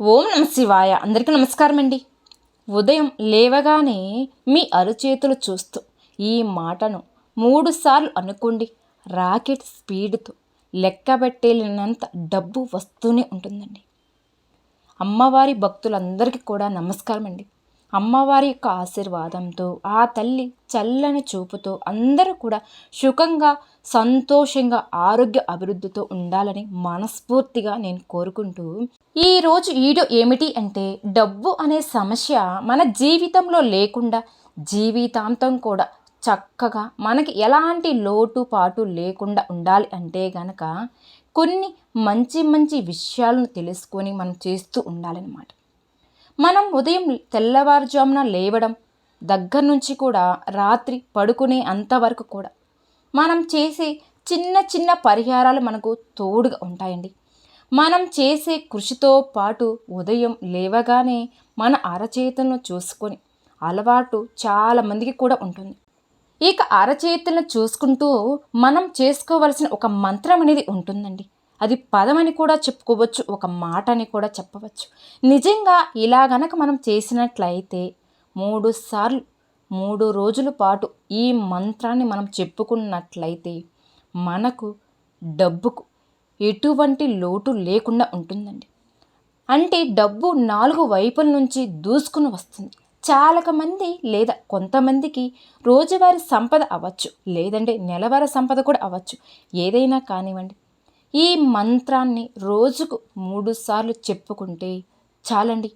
ఓం నమ శివాయ. అందరికీ నమస్కారం అండి ఉదయం లేవగానే మీ అరచేతులు చూస్తూ ఈ మాటను మూడుసార్లు అనుకోండి రాకెట్ స్పీడ్తో లెక్కబెట్టేలినంత డబ్బు వస్తూనే ఉంటుందండి. అమ్మవారి భక్తులందరికీ కూడా నమస్కారం అండి అమ్మవారి యొక్క ఆశీర్వాదంతో ఆ తల్లి చల్లని చూపుతో అందరూ కూడా సుఖంగా సంతోషంగా ఆరోగ్య అభివృద్ధితో ఉండాలని మనస్ఫూర్తిగా నేను కోరుకుంటూ ఈరోజు వీడియో ఏమిటి అంటే డబ్బు అనే సమస్య మన జీవితంలో లేకుండా జీవితాంతం కూడా చక్కగా మనకి ఎలాంటి లోటు పాటు లేకుండా ఉండాలి అంటే గనక కొన్ని మంచి మంచి విషయాలను తెలుసుకొని మనం చేస్తూ ఉండాలన్నమాట. మనం ఉదయం తెల్లవారుజామున లేవడం దగ్గర నుంచి కూడా రాత్రి పడుకునే అంతవరకు కూడా మనం చేసే చిన్న చిన్న పరిహారాలు మనకు తోడుగా ఉంటాయండి. మనం చేసే కృషితో పాటు ఉదయం లేవగానే మన అరచేతులను చూసుకొని అలవాటు చాలామందికి కూడా ఉంటుంది. ఇక అరచేతులను చూసుకుంటూ మనం చేసుకోవలసిన ఒక మంత్రం అనేది ఉంటుందండి. అది పదమని కూడా చెప్పుకోవచ్చు ఒక మాట అని కూడా చెప్పవచ్చు. నిజంగా ఇలా గనక మనం చేసినట్లయితే మూడు సార్లు మూడు రోజుల పాటు ఈ మంత్రాన్ని మనం చెప్పుకున్నట్లయితే మనకు డబ్బుకు ఎటువంటి లోటు లేకుండా ఉంటుందండి. అంటే డబ్బు నాలుగు వైపుల నుంచి దూసుకుని వస్తుంది. చాలా మంది లేదా కొంతమందికి రోజువారీ సంపద అవ్వచ్చు లేదంటే నెలవారీ సంపద కూడా అవ్వచ్చు. ఏదైనా కానివ్వండి ఈ మంత్రాన్ని రోజుకు మూడుసార్లు చెప్పుకుంటే చాలండి.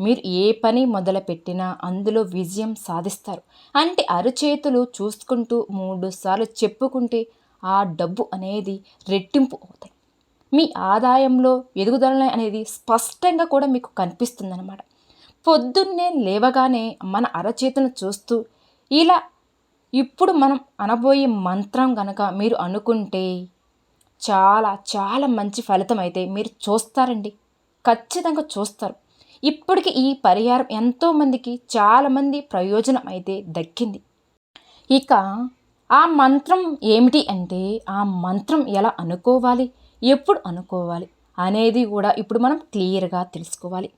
మీరు ఏ పని మొదలుపెట్టినా అందులో విజయం సాధిస్తారు. అంటే అరచేతులు చూసుకుంటూ మూడు సార్లు చెప్పుకుంటే ఆ డబ్బు అనేది రెట్టింపు అవుతాయి మీ ఆదాయంలో ఎదుగుదల అనేది స్పష్టంగా కూడా మీకు కనిపిస్తుందన్నమాట. పొద్దున్నే లేవగానే మన అరచేతును చూస్తూ ఇలా ఇప్పుడు మనం అనబోయే మంత్రం గనక మీరు అనుకుంటే చాలా చాలా మంచి ఫలితం అయితే మీరు చూస్తారండి. ఖచ్చితంగా చూస్తారు. ఇప్పటికి ఈ పరిహారం ఎంతోమందికి చాలామంది ప్రయోజనం అయితే దక్కింది. ఇక ఆ మంత్రం ఏమిటి అంటే ఆ మంత్రం ఎలా అనుకోవాలి ఎప్పుడు అనుకోవాలి అనేది కూడా ఇప్పుడు మనం క్లియర్గా తెలుసుకోవాలి.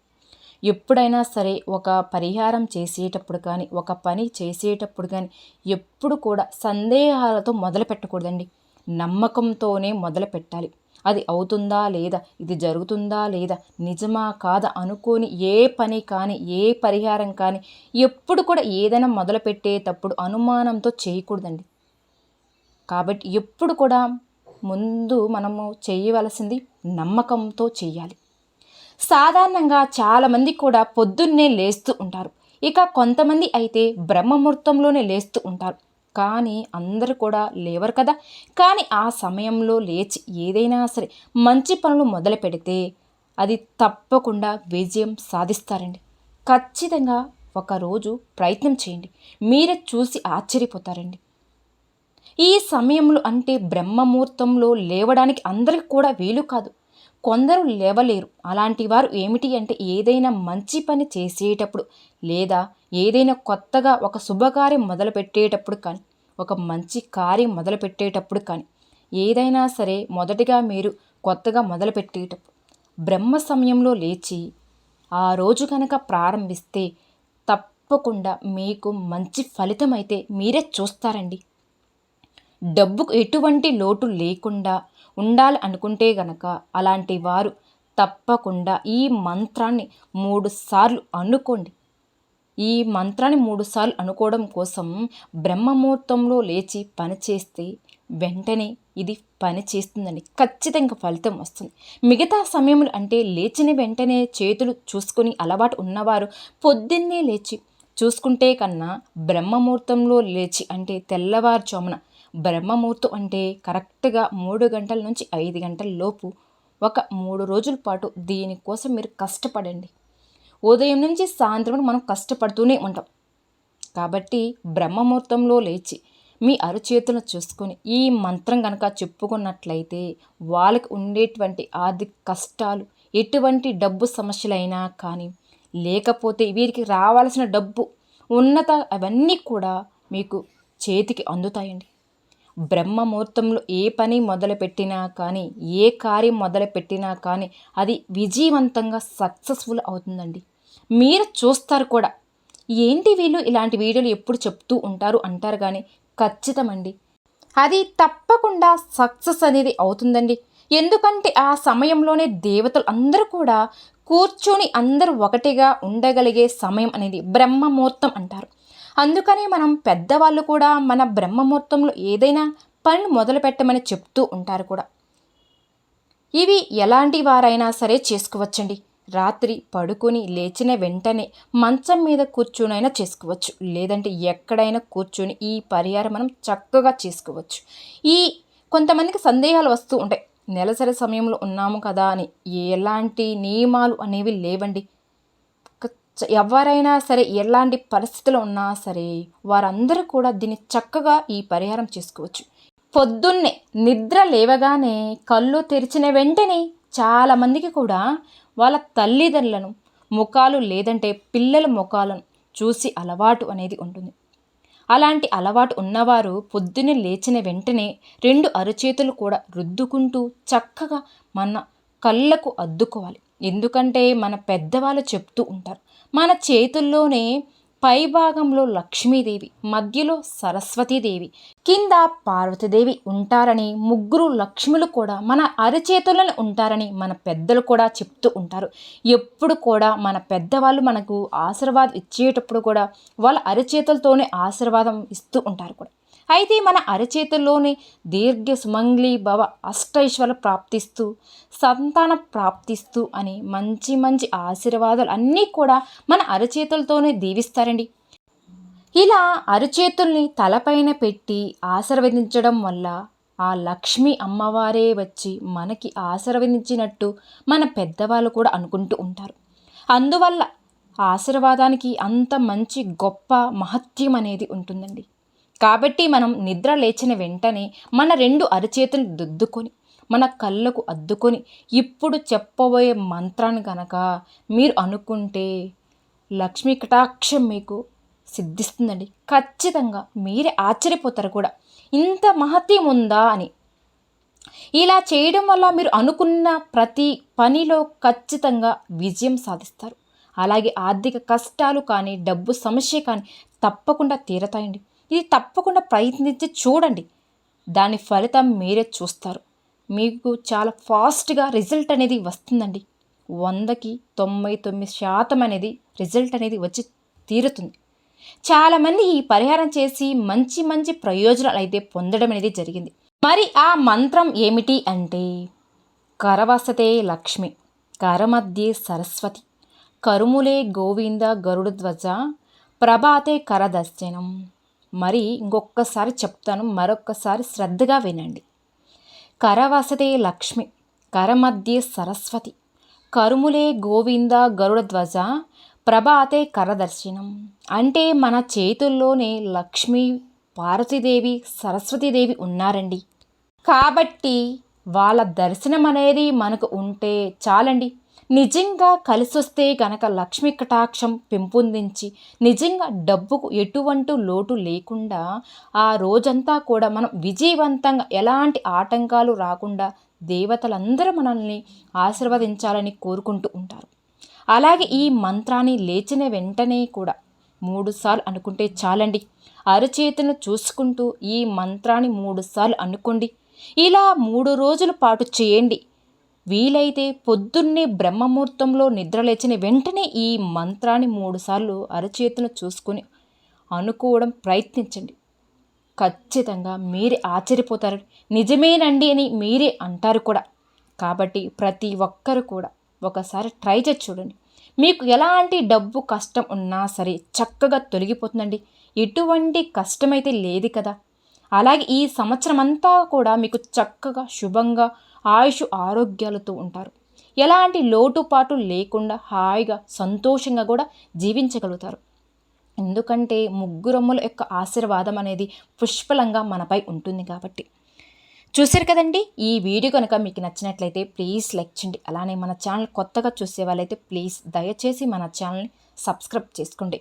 ఎప్పుడైనా సరే ఒక పరిహారం చేసేటప్పుడు కానీ ఒక పని చేసేటప్పుడు కానీ ఎప్పుడు కూడా సందేహాలతో మొదలు పెట్టకూడదండి నమ్మకంతోనే మొదలు పెట్టాలి. అది అవుతుందా లేదా? ఇది జరుగుతుందా లేదా? నిజమా కాదా? అనుకోని ఏ పని కానీ ఏ పరిహారం కానీ ఎప్పుడు కూడా ఏదైనా మొదలు పెట్టేటప్పుడు అనుమానంతో చేయకూడదండి. కాబట్టి ఎప్పుడు కూడా ముందు మనము చేయవలసింది నమ్మకంతో చేయాలి. సాధారణంగా చాలామంది కూడా పొద్దున్నే లేస్తూ ఉంటారు. ఇక కొంతమంది అయితే బ్రహ్మముహూర్తంలోనే లేస్తూ ఉంటారు. కానీ అందరూ కూడా లేవరు కదా. కానీ ఆ సమయంలో లేచి ఏదైనా సరే మంచి పనులు మొదలు పెడితే అది తప్పకుండా విజయం సాధిస్తారండి. ఖచ్చితంగా ఒకరోజు ప్రయత్నం చేయండి. మీరే చూసి ఆశ్చర్యపోతారండి. ఈ సమయంలో అంటే బ్రహ్మముహూర్తంలో లేవడానికి అందరికి కూడా వీలు కాదు. కొందరు లేవలేరు. అలాంటి వారు ఏమిటి అంటే ఏదైనా మంచి పని చేసేటప్పుడు లేదా ఏదైనా కొత్తగా ఒక శుభకార్యం మొదలుపెట్టేటప్పుడు కానీ ఒక మంచి కార్యం మొదలుపెట్టేటప్పుడు కానీ ఏదైనా సరే మొదటిగా మీరు కొత్తగా మొదలుపెట్టేటప్పుడు బ్రహ్మ సమయంలో లేచి ఆ రోజు కనుక ప్రారంభిస్తే తప్పకుండా మీకు మంచి ఫలితం అయితే మీరే చూస్తారండి. డబ్బుకు ఎటువంటి లోటు లేకుండా ఉండాలి అనుకుంటే గనక అలాంటి వారు తప్పకుండా ఈ మంత్రాన్ని మూడు సార్లు అనుకోండి. ఈ మంత్రాన్ని మూడుసార్లు అనుకోవడం కోసం బ్రహ్మముహూర్తంలో లేచి పనిచేస్తే వెంటనే ఇది పని చేస్తుందండి ఖచ్చితంగా ఫలితం వస్తుంది. మిగతా సమయంలో అంటే లేచిన వెంటనే చేతులు చూసుకొని అలవాటు ఉన్నవారు పొద్దున్నే లేచి చూసుకుంటే కన్నా బ్రహ్మముహూర్తంలో లేచి అంటే తెల్లవారుజామున బ్రహ్మముహూర్తం అంటే కరెక్ట్గా మూడు గంటల నుంచి ఐదు గంటల లోపు ఒక మూడు రోజుల పాటు దీనికోసం మీరు కష్టపడండి. ఉదయం నుంచి సాయంత్రం మనం కష్టపడుతూనే ఉంటాం. కాబట్టి బ్రహ్మముహూర్తంలో లేచి మీ అరచేతులను చూసుకొని ఈ మంత్రం కనుక చెప్పుకున్నట్లయితే వాళ్ళకి ఉండేటువంటి ఆర్థిక కష్టాలు ఎటువంటి డబ్బు సమస్యలైనా కానీ లేకపోతే వీరికి రావాల్సిన డబ్బు ఉన్నత అవన్నీ కూడా మీకు చేతికి అందుతాయండి. బ్రహ్మ ముహూర్తంలో ఏ పని మొదలుపెట్టినా కానీ ఏ కార్యం మొదలుపెట్టినా కానీ అది విజయవంతంగా సక్సెస్ఫుల్ అవుతుందండి. మీరు చూస్తారు కూడా. ఏంటి వీళ్ళు ఇలాంటి వీడియోలు ఎప్పుడు చెప్తూ ఉంటారు అంటారు కానీ ఖచ్చితమండి. అది తప్పకుండా సక్సెస్ అనేది అవుతుందండి. ఎందుకంటే ఆ సమయంలోనే దేవతలు అందరూ కూడా కూర్చొని అందరూ ఒకటిగా ఉండగలిగే సమయం అనేది బ్రహ్మముహూర్తం అంటారు. అందుకనే మనం పెద్దవాళ్ళు కూడా మన బ్రహ్మముహూర్తంలో ఏదైనా పని మొదలు పెట్టమని చెప్తూ ఉంటారు కూడా. ఇవి ఎలాంటి వారైనా సరే చేసుకోవచ్చండి. రాత్రి పడుకొని లేచిన వెంటనే మంచం మీద కూర్చునైనా చేసుకోవచ్చు. లేదంటే ఎక్కడైనా కూర్చొని ఈ పరిహారం మనం చక్కగా చేసుకోవచ్చు. ఈ కొంతమందికి సందేహాలు వస్తూ ఉంటాయి. నెలసరి సమయంలో ఉన్నాము కదా అని ఎలాంటి నియమాలు అనేవి లేవండి. ఎవరైనా సరే ఎలాంటి పరిస్థితులు ఉన్నా సరే వారందరూ కూడా దీన్ని చక్కగా ఈ పరిహారం చేసుకోవచ్చు. పొద్దున్నే నిద్ర లేవగానే కళ్ళు తెరిచిన వెంటనే చాలామందికి కూడా వాళ్ళ తల్లిదండ్రులను. ముఖాలు లేదంటే పిల్లల ముఖాలను చూసి అలవాటు అనేది ఉంటుంది. అలాంటి అలవాటు ఉన్నవారు పొద్దున్నే లేచిన వెంటనే రెండు అరచేతులు కూడా రుద్దుకుంటూ చక్కగా మన కళ్ళకు అద్దుకోవాలి. ఎందుకంటే మన పెద్దవాళ్ళు చెప్తూ ఉంటారు. మన చేతుల్లోనే పైభాగంలో లక్ష్మీదేవి మధ్యలో సరస్వతీదేవి కింద పార్వతీదేవి ఉంటారని ముగ్గురు లక్ష్ములు కూడా మన అరచేతులను ఉంటారని మన పెద్దలు కూడా చెప్తూ ఉంటారు. ఎప్పుడు కూడా మన పెద్దవాళ్ళు మనకు ఆశీర్వాదం ఇచ్చేటప్పుడు కూడా వాళ్ళ అరచేతులతోనే ఆశీర్వాదం ఇస్తూ ఉంటారు కూడా. అయితే మన అరచేతుల్లోనే దీర్ఘ సుమంగ్లీ భవ అష్టైశ్వర ప్రాప్తిస్తూ సంతాన ప్రాప్తిస్తూ అని మంచి మంచి ఆశీర్వాదాలు అన్నీ కూడా మన అరచేతులతోనే దీవిస్తారండి. ఇలా అరచేతుల్ని తలపైన పెట్టి ఆశీర్వదించడం వల్ల ఆ లక్ష్మి అమ్మవారే వచ్చి మనకి ఆశీర్వదించినట్టు మన పెద్దవాళ్ళు కూడా అనుకుంటూ ఉంటారు. అందువల్ల ఆశీర్వాదానికి అంత మంచి గొప్ప మహత్యం అనేది ఉంటుందండి. కాబట్టి మనం నిద్ర లేచిన వెంటనే మన రెండు అరచేతులు దుద్దుకొని మన కళ్ళకు అద్దుకొని ఇప్పుడు చెప్పబోయే మంత్రాన్ని కనుక మీరు అనుకుంటే లక్ష్మీ కటాక్షం మీకు సిద్ధిస్తుందండి. ఖచ్చితంగా మీరే ఆశ్చర్యపోతారు కూడా. ఇంత మహత్యం ఉందా అని. ఇలా చేయడం వల్ల మీరు అనుకున్న ప్రతి పనిలో ఖచ్చితంగా విజయం సాధిస్తారు. అలాగే ఆర్థిక కష్టాలు కానీ డబ్బు సమస్య కానీ తప్పకుండా తీరతాయండి. ఇది తప్పకుండా ప్రయత్నించి చూడండి. దాని ఫలితం మీరే చూస్తారు. మీకు చాలా ఫాస్ట్గా రిజల్ట్ అనేది వస్తుందండి. వందకి తొంభై తొమ్మిది శాతం అనేది రిజల్ట్ అనేది వచ్చి తీరుతుంది. చాలామంది ఈ పరిహారం చేసి మంచి మంచి ప్రయోజనాలు అయితే పొందడం అనేది జరిగింది. మరి ఆ మంత్రం ఏమిటి అంటే కరవసతే లక్ష్మి కరమధ్యే సరస్వతి కరుములే గోవింద గరుడ ధ్వజ ప్రభాతే కరదర్శనం. మరి ఇంకొకసారి చెప్తాను మరొక్కసారి శ్రద్ధగా వినండి. కరవసతే లక్ష్మి కరమధ్యే సరస్వతి కరుములే గోవింద గరుడ ధ్వజ ప్రభాతే కరదర్శనం. అంటే మన చేతుల్లోనే లక్ష్మి పార్వతీదేవి సరస్వతీదేవి ఉన్నారండి. కాబట్టి వాళ్ళ దర్శనం అనేది మనకు ఉంటే చాలండి. నిజంగా కలిసొస్తే గనక లక్ష్మి కటాక్షం పెంపొందించి నిజంగా డబ్బుకు ఎటువంటి లోటు లేకుండా ఆ రోజంతా కూడా మనం విజయవంతంగా ఎలాంటి ఆటంకాలు రాకుండా దేవతలందరూ మనల్ని ఆశీర్వదించాలని కోరుకుంటూ ఉంటారు. అలాగే ఈ మంత్రాన్ని లేచిన వెంటనే కూడా మూడుసార్లు అనుకుంటే చాలండి. అరచేతును చూసుకుంటూ ఈ మంత్రాన్ని మూడుసార్లు అనుకోండి. ఇలా మూడు రోజుల పాటు చేయండి. వీలైతే పొద్దున్నే బ్రహ్మముహూర్తంలో నిద్రలేచిన వెంటనే ఈ మంత్రాన్ని మూడుసార్లు అరచేతును చూసుకొని అనుకోవడం ప్రయత్నించండి. ఖచ్చితంగా మీరే ఆశ్చర్యపోతారు. నిజమేనండి అని మీరే అంటారు కూడా. కాబట్టి ప్రతి ఒక్కరు కూడా ఒకసారి ట్రై చేసి చూడండి. మీకు ఎలాంటి డబ్బు కష్టం ఉన్నా సరే చక్కగా తొలగిపోతుందండి. ఎటువంటి కష్టమైతే లేదు కదా. అలాగే ఈ సంవత్సరం అంతా కూడా మీకు చక్కగా శుభంగా ఆయుష్ ఆరోగ్యాలతో ఉంటారు. ఎలాంటి లోటుపాటు లేకుండా హాయిగా సంతోషంగా కూడా జీవించగలుగుతారు. ఎందుకంటే ముగ్గురమ్మల యొక్క ఆశీర్వాదం అనేది పుష్పలంగా మనపై ఉంటుంది కాబట్టి. చూసారు కదండి? ఈ వీడియో కనుక మీకు నచ్చినట్లయితే ప్లీజ్ లైక్ చేయండి. అలానే మన ఛానల్ కొత్తగా చూసే వాళ్ళైతే ప్లీజ్ దయచేసి మన ఛానల్ని సబ్స్క్రైబ్ చేసుకోండి.